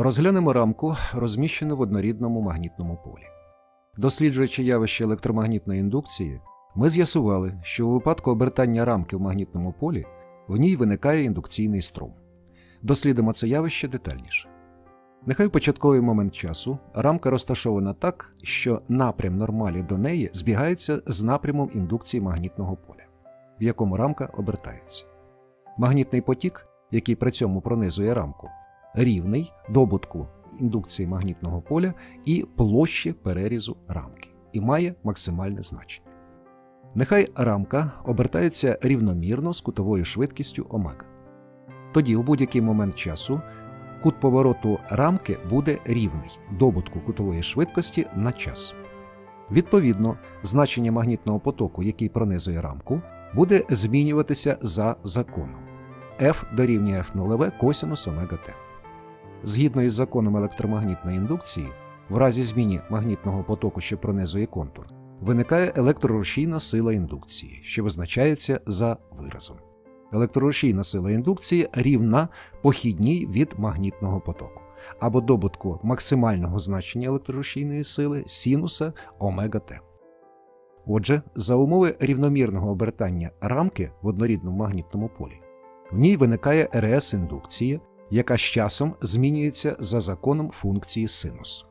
Розглянемо рамку, розміщену в однорідному магнітному полі. Досліджуючи явище електромагнітної індукції, ми з'ясували, що у випадку обертання рамки в магнітному полі в ній виникає індукційний струм. Дослідимо це явище детальніше. Нехай в початковий момент часу рамка розташована так, що напрям нормалі до неї збігається з напрямом індукції магнітного поля, в якому рамка обертається. Магнітний потік, який при цьому пронизує рамку, рівний добутку індукції магнітного поля і площі перерізу рамки і має максимальне значення. Нехай рамка обертається рівномірно з кутовою швидкістю омега. Тоді, у будь-який момент часу, кут повороту рамки буде рівний добутку кутової швидкості на час. Відповідно, значення магнітного потоку, який пронизує рамку, буде змінюватися за законом F дорівнює F0 косинус омега t. Згідно із законом електромагнітної індукції, в разі зміни магнітного потоку, що пронизує контур, виникає електрорушійна сила індукції, що визначається за виразом. Електрорушійна сила індукції рівна похідній від магнітного потоку або добутку максимального значення електрорушійної сили синуса омега t. Отже, за умови рівномірного обертання рамки в однорідному магнітному полі, в ній виникає РС індукції, яка з часом змінюється за законом функції синус.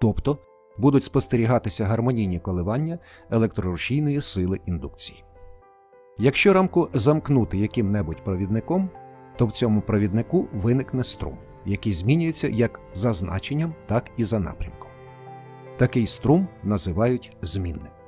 Тобто будуть спостерігатися гармонійні коливання електрорушійної сили індукції. Якщо рамку замкнути яким-небудь провідником, то в цьому провіднику виникне струм, який змінюється як за значенням, так і за напрямком. Такий струм називають змінним.